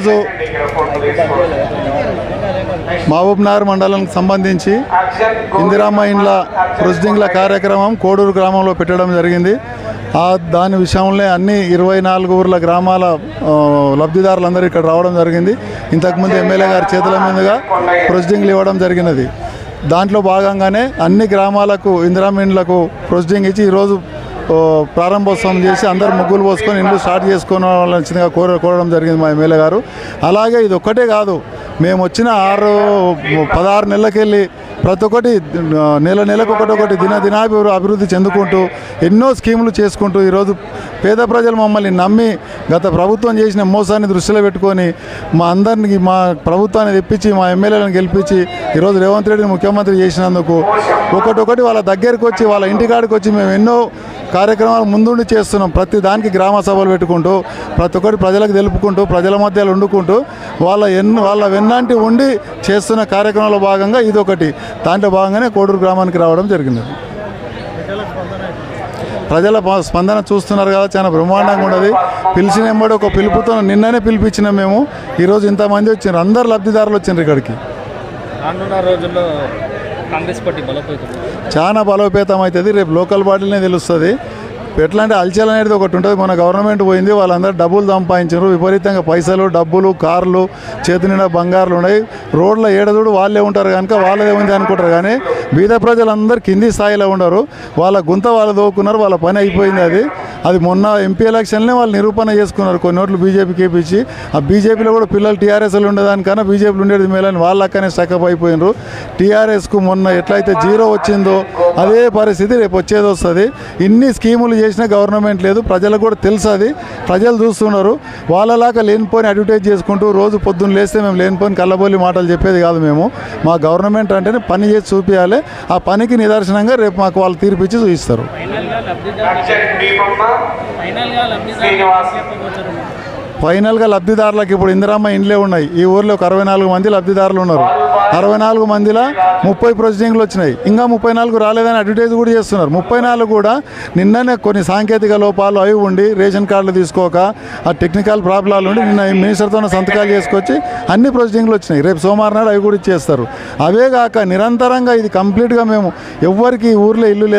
ఈరోజు మహబూబ్నగర్ మండలానికి సంబంధించి ఇందిరామ్మ ఇండ్ల ప్రొసీడింగ్ల కార్యక్రమం కోడూరు గ్రామంలో పెట్టడం జరిగింది. ఆ దాని విషయంలో అన్ని ఇరవై నాలుగు ఊర్ల గ్రామాల లబ్ధిదారులందరూ ఇక్కడ రావడం జరిగింది. ఇంతకుముందు ఎమ్మెల్యే గారి చేతుల మీదుగా ప్రొసీడింగ్లు ఇవ్వడం జరిగినది. దాంట్లో భాగంగానే అన్ని గ్రామాలకు ఇందిరామ్మ ఇండ్లకు ప్రొసీడింగ్ ఇచ్చి ఈరోజు ప్రారంభోత్సవం చేసి అందరు ముగ్గులు పోసుకొని ఇండ్లు స్టార్ట్ చేసుకోవాల్సిందిగా కోర కోరడం జరిగింది మా ఎమ్మెల్యే గారు. అలాగే ఇది ఒక్కటే కాదు మేము వచ్చిన ఆరు పదహారు నెలలకెళ్ళి ప్రతి ఒక్కటి నెల నెలకు ఒకటి ఒకటి దిన దినాభివృద్ధి అభివృద్ధి చెందుకుంటూ ఎన్నో స్కీములు చేసుకుంటూ ఈరోజు పేద ప్రజలు మమ్మల్ని నమ్మి గత ప్రభుత్వం చేసిన మోసాన్ని దృష్టిలో పెట్టుకొని మా అందరినీ మా ప్రభుత్వాన్ని తెప్పించి మా ఎమ్మెల్యేలను గెలిపించి ఈరోజు రేవంత్ రెడ్డిని ముఖ్యమంత్రి చేసినందుకు ఒకటొకటి వాళ్ళ దగ్గరికి వచ్చి వాళ్ళ ఇంటికాడికి వచ్చి మేము ఎన్నో కార్యక్రమాలు ముందుండి చేస్తున్నాం. ప్రతి దానికి గ్రామ సభలు పెట్టుకుంటూ ప్రతి ఒక్కటి ప్రజలకు తెలుపుకుంటూ ప్రజల మధ్యలో వండుకుంటూ వాళ్ళ ఎన్ వాళ్ళ వెన్నాంటి ఉండి చేస్తున్న కార్యక్రమంలో భాగంగా ఇది ఒకటి దాంట్లో భాగంగానే కోడూరు గ్రామానికి రావడం జరిగింది. ప్రజల స్పందన చూస్తున్నారు కదా చాలా బ్రహ్మాండంగా ఉన్నది. పిలిచిన ఎంబడి ఒక పిలుపుతో నిన్ననే పిలిపించినాం మేము. ఈరోజు ఇంతమంది వచ్చినారు అందరు లబ్ధిదారులు వచ్చినారు ఇక్కడికి. రానున్న రోజుల్లో కాంగ్రెస్ పార్టీ బలోపేతం? చాలా బలోపేతం అవుతుంది. రేపు లోకల్ బాడీలనే తెలుస్తుంది. ఎట్లా అంటే అల్చల్ అనేది ఒకటి ఉంటుంది. మన గవర్నమెంట్ పోయింది. వాళ్ళందరూ డబ్బులు సంపాదించారు విపరీతంగా పైసలు డబ్బులు కార్లు చేతి నిండా బంగారులు ఉన్నాయి. రోడ్ల ఏడదూడు వాళ్ళే ఉంటారు కనుక వాళ్ళదే ఉంది అనుకుంటారు. కానీ బీద ప్రజలందరూ కింది స్థాయిలో ఉండరు. వాళ్ళ గుంత వాళ్ళు దోకున్నారు వాళ్ళ పని అయిపోయింది అది. అది మొన్న ఎంపీ ఎలక్షన్లే వాళ్ళు నిరూపణ చేసుకున్నారు. కొన్ని ఓట్లు బీజేపీకి ఇప్పించి. ఆ బీజేపీలో కూడా పిల్లలు టీఆర్ఎస్లు ఉండేదానికన్నా బీజేపీలో ఉండేది మేలని వాళ్ళ అక్కనే స్టకప్ అయిపోయినారు. టీఆర్ఎస్కు మొన్న ఎట్లయితే జీరో వచ్చిందో అదే పరిస్థితి రేపు వచ్చేది వస్తుంది. ఇన్ని స్కీములు చేసినా గవర్నమెంట్ లేదు. ప్రజలకు కూడా తెలుసు అది ప్రజలు చూస్తున్నారు. వాళ్ళలాగా లేనిపోని అడ్వర్టైజ్ చేసుకుంటూ రోజు పొద్దున్న లేస్తే మేము లేనిపోని కళ్ళబోలి మాటలు చెప్పేది కాదు మేము. మా గవర్నమెంట్ అంటేనే పని చేసి చూపించాలి ఆ పనికి నిదర్శనంగా రేపు మాకు వాళ్ళు తీర్పిచ్చి చూపిస్తారు. ఫైనల్గా లబ్ధిదారులకు ఇప్పుడు ఇందిరామ్మ ఇండ్లే ఉన్నాయి. ఈ ఊర్లో ఒక అరవై నాలుగు మంది లబ్ధిదారులు ఉన్నారు. అరవై నాలుగు మందిలో ముప్పై ప్రొసీడింగ్లు వచ్చినాయి. ఇంకా ముప్పై నాలుగు రాలేదని అడ్వర్టైజ్ కూడా చేస్తున్నారు. ముప్పై నాలుగు కూడా నిన్ననే కొన్ని సాంకేతిక లోపాలు అవి ఉండి రేషన్ కార్డులు తీసుకోక ఆ టెక్నికల్ ప్రాబ్లాలు ఉండి నిన్న మినిస్టర్తో సంతకాలు చేసుకొచ్చి అన్ని ప్రొసీడింగ్లు వచ్చినాయి. రేపు సోమవారం నాడు అవి కూడా ఇచ్చేస్తారు. అవే కాక నిరంతరంగా ఇది కంప్లీట్గా మేము ఎవ్వరికి ఈ ఊర్లో ఇల్లు లేదు.